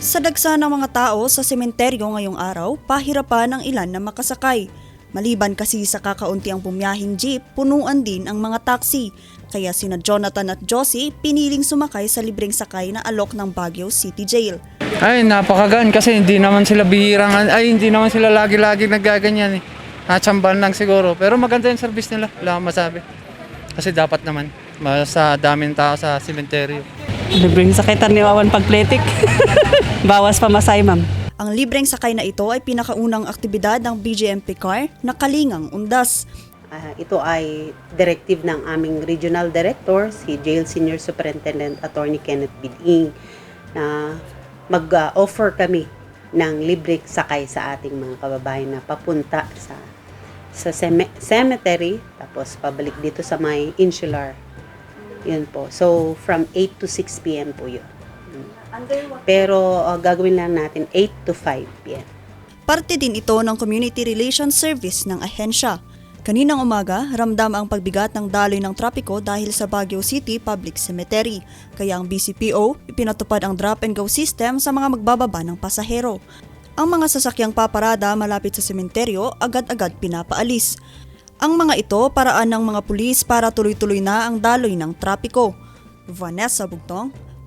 Sa dagsa ng mga tao sa sementeryo ngayong araw, pahirapan ang ilan na makasakay. Maliban kasi sa kakaunti ang bumiyahing jeep, punuan din ang mga taxi. Kaya sina Jonathan at Josie piniling sumakay sa libreng sakay na alok ng Baguio City Jail. Ay, napakagaan kasi hindi naman sila bihirang, ay hindi naman sila lagi-lagi nagaganyan eh. Natsambahan lang siguro. Pero maganda yung service nila, wala akong masabi. Kasi dapat naman, mas sa daming tao sa sementeryo. Libreng sakitan ni Wawan pagpletik. Bawas pa masay, ma'am. Ang libreng sakay na ito ay pinakaunang aktibidad ng BGMP car na Kalingang Undas. Ah, ito ay directive ng aming regional director, si Jail Senior Superintendent Attorney Kenneth Biding, na mag-offer kami ng libre sakay sa ating mga kababayan na papunta sa sa ceme- cemetery, tapos pabalik dito sa may insular. Yun po. So, from 8 to 6 p.m. po yun. Pero ah, gagawin lang natin 8 to 5 p.m. Parte din ito ng Community Relations Service ng ahensya. Kaninang umaga, ramdam ang pagbigat ng daloy ng trapiko dahil sa Baguio City Public Cemetery. Kaya ang BCPO, ipinatupad ang drop and go system sa mga magbababa ng pasahero. Ang mga sasakyang paparada malapit sa sementeryo agad-agad pinapaalis. Ang mga ito paraan ng mga pulis para tuloy-tuloy na ang daloy ng trapiko. Vanessa Bugtong